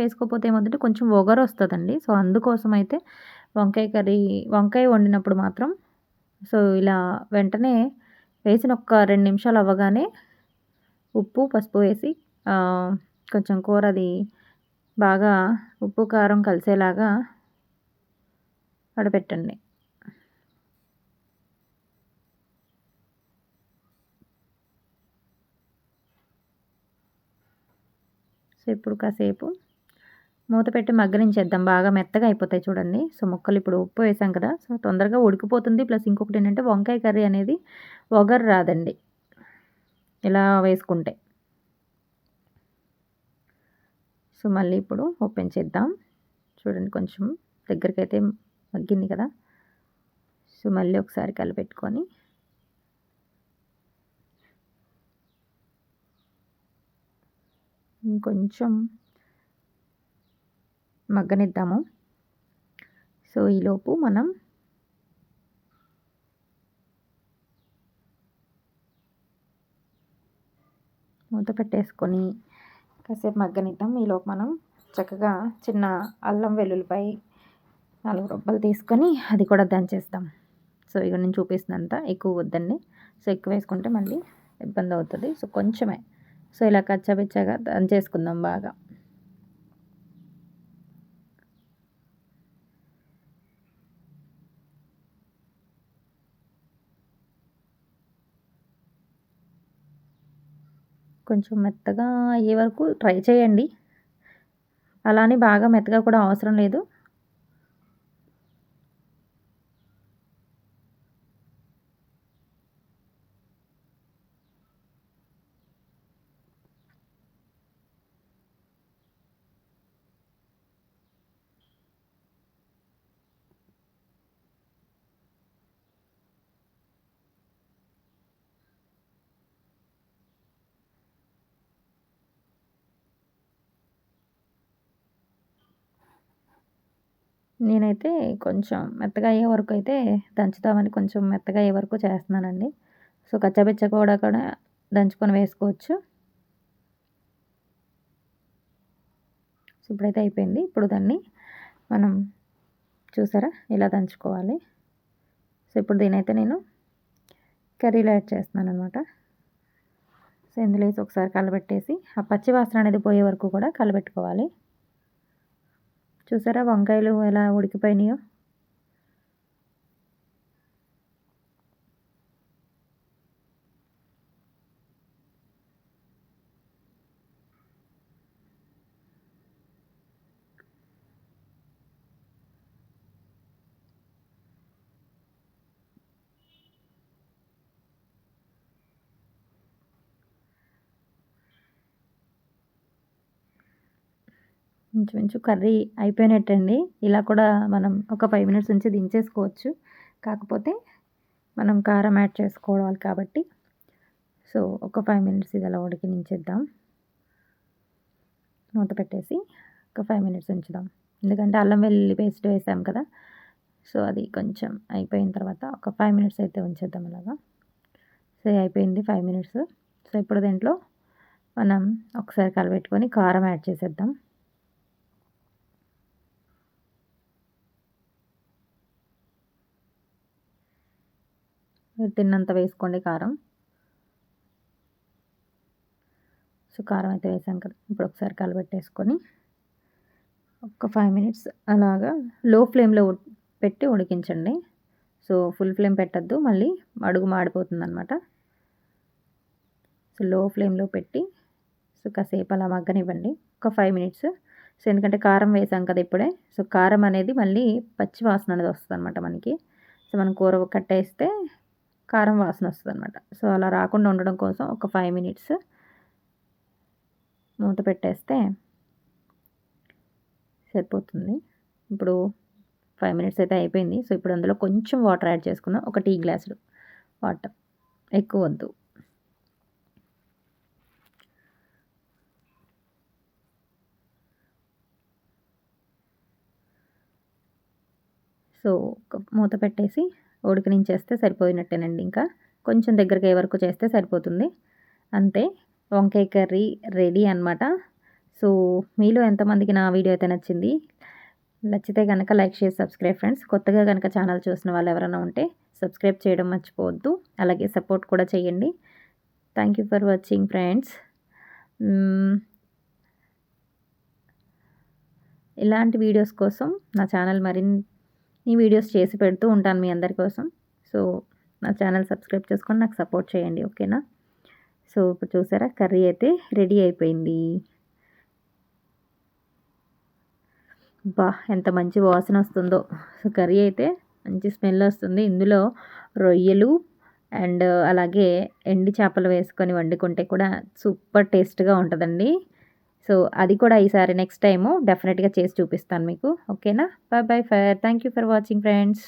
వేసుకోకపోతే ఏమవుతుందంటే కొంచెం ఒగరు వస్తుందండి. సో అందుకోసం అయితే వంకాయ కర్రీ వంకాయ వండినప్పుడు మాత్రం సో ఇలా వెంటనే వేసిన ఒక రెండు నిమిషాలు అవ్వగానే ఉప్పు పసుపు వేసి కొంచెం కూర అది బాగా ఉప్పు కారం కలిసేలాగా వడపెట్టండి. సో ఇప్పుడు కాసేపు మూత పెట్టి మగ్గనించేద్దాం. బాగా మెత్తగా అయిపోతాయి చూడండి. సో ముక్కలు ఇప్పుడు ఉప్పు వేసాం కదా. సో తొందరగా ఉడికిపోతుంది. ప్లస్ ఇంకొకటి ఏంటంటే వంకాయ కర్రీ అనేది ఒగరు రాదండి ఇలా వేసుకుంటే. సో మళ్ళీ ఇప్పుడు ఓపెన్ చేద్దాం. చూడండి కొంచెం దగ్గరికి అయితే మగ్గింది కదా. సో మళ్ళీ ఒకసారి కలిపెట్టుకొని. ఇంకొంచెం మగ్గనిద్దాము. సో ఈలోపు మనం మూత పెట్టేసుకొని కాసేపు మగ్గనిద్దాం. ఈలోపు మనం చక్కగా చిన్న అల్లం వెల్లుల్లిపై నాలుగు రొబ్బలు తీసుకొని అది కూడా దంచేస్తాం. సో ఇక నేను చూపిస్తున్నంత ఎక్కువ వద్దండి. సో ఎక్కువ వేసుకుంటే మళ్ళీ ఇబ్బంది అవుతుంది. సో కొంచెమే. సో ఇలా కచ్చాపిచ్చాగా దంచేసుకుందాం బాగా. కొంచెం మెత్తగా అయ్యే వరకు ట్రై చేయండి. అలానే బాగా మెత్తగా కూడా అవసరం లేదు. నేనైతే కొంచెం మెత్తగా అయ్యే వరకు అయితే దంచుతామని కొంచెం మెత్తగా అయ్యే వరకు చేస్తున్నానండి. సో కచ్చాపిచ్చ కూడా కూడా దంచుకొని వేసుకోవచ్చు. సో ఇప్పుడైతే అయిపోయింది. ఇప్పుడు దాన్ని మనం చూసారా? ఇలా దంచుకోవాలి. సో ఇప్పుడు దీనైతే నేను కర్రీలో యాడ్ చేస్తున్నాను అనమాట సో ఇందులో వేసి ఒకసారి కలబెట్టేసి ఆ పచ్చి వాసన అనేది పోయే వరకు కూడా కలబెట్టుకోవాలి. చూసారా వంకాయలు ఎలా ఉడికిపోయినాయో? ఇంచుమించు కర్రీ అయిపోయినట్టండి. ఇలా కూడా మనం ఒక ఫైవ్ మినిట్స్ ఉంచి దించేసుకోవచ్చు. కాకపోతే మనం కారం యాడ్ చేసుకోవాలి కాబట్టి. సో ఒక ఫైవ్ మినిట్స్ ఇది అలా ఉడికినించేద్దాం. మూత పెట్టేసి ఒక ఫైవ్ మినిట్స్ ఉంచుదాం. ఎందుకంటే అల్లం వెల్లుల్లి పేస్ట్ వేసాం కదా. సో అది కొంచెం అయిపోయిన తర్వాత ఒక ఫైవ్ మినిట్స్ అయితే ఉంచేద్దాం అలాగా. సో అయిపోయింది ఫైవ్ మినిట్స్ సో ఇప్పుడు దీంట్లో మనం ఒకసారి కలబెట్టుకొని కారం యాడ్ చేసేద్దాం. తిన్నంత వేసుకోండి కారం. సో కారం అయితే వేసాం కదా. ఇప్పుడు ఒకసారి కలబెట్టేసుకొని ఒక ఫైవ్ మినిట్స్ అలాగా లో ఫ్లేమ్లో పెట్టి ఉడికించండి. సో ఫుల్ ఫ్లేమ్ పెట్టద్దు. మళ్ళీ అడుగు మాడిపోతుంది అనమాట సో లో ఫ్లేమ్లో పెట్టి సో కాసేపు అలా మగ్గనివ్వండి. ఒక ఫైవ్ మినిట్స్ సో ఎందుకంటే కారం వేసాం కదా ఇప్పుడే. సో కారం అనేది మళ్ళీ పచ్చి వాసన అనేది వస్తుంది అనమాట మనకి. సో మనం కూర కట్టేస్తే కారం వాసన వస్తుంది అనమాట సో అలా రాకుండా ఉండడం కోసం ఒక ఫైవ్ మినిట్స్ మూత పెట్టేస్తే సరిపోతుంది. ఇప్పుడు ఫైవ్ మినిట్స్ అయితే అయిపోయింది. సో ఇప్పుడు అందులో కొంచెం వాటర్ యాడ్ చేసుకున్నాం ఒక టీ గ్లాసులు వాటర్. ఎక్కువ వద్దు. సో మూత పెట్టేసి ఉడికనించేస్తే సరిపోయినట్టేనండి ఇంకా. కొంచెం దగ్గరికి వరకు చేస్తే సరిపోతుంది. అంతే వంకాయ కర్రీ రెడీ అనమాట సో మీలో ఎంతమందికి నా వీడియో అయితే నచ్చింది నచ్చితే కనుక లైక్ షేర్ సబ్స్క్రైబ్ ఫ్రెండ్స్. కొత్తగా కనుక ఛానల్ చూసిన వాళ్ళు ఎవరైనా ఉంటే సబ్స్క్రైబ్ చేయడం మర్చిపోవద్దు. అలాగే సపోర్ట్ కూడా చేయండి thank you for watching friends. ఇలాంటి వీడియోస్ కోసం నా ఛానల్ మరిన్ని ఈ వీడియోస్ చేసి పెడుతూ ఉంటాను మీ అందరి కోసం. సో నా ఛానల్ సబ్స్క్రైబ్ చేసుకొని నాకు సపోర్ట్ చేయండి ఓకేనా? సో ఇప్పుడు చూసారా? కర్రీ అయితే రెడీ అయిపోయింది. బా ఎంత మంచి వాసన వస్తుందో. సో కర్రీ అయితే మంచి స్మెల్ వస్తుంది. ఇందులో రొయ్యలు అండ్ అలాగే ఎండి చేపలు వేసుకొని వండుకుంటే కూడా సూపర్ టేస్ట్గా ఉంటుందండి. సో అది కూడా ఈసారి నెక్స్ట్ టైము డెఫినెట్గా చేసి చూపిస్తాను మీకు. ఓకేనా bye bye for thank you for watching friends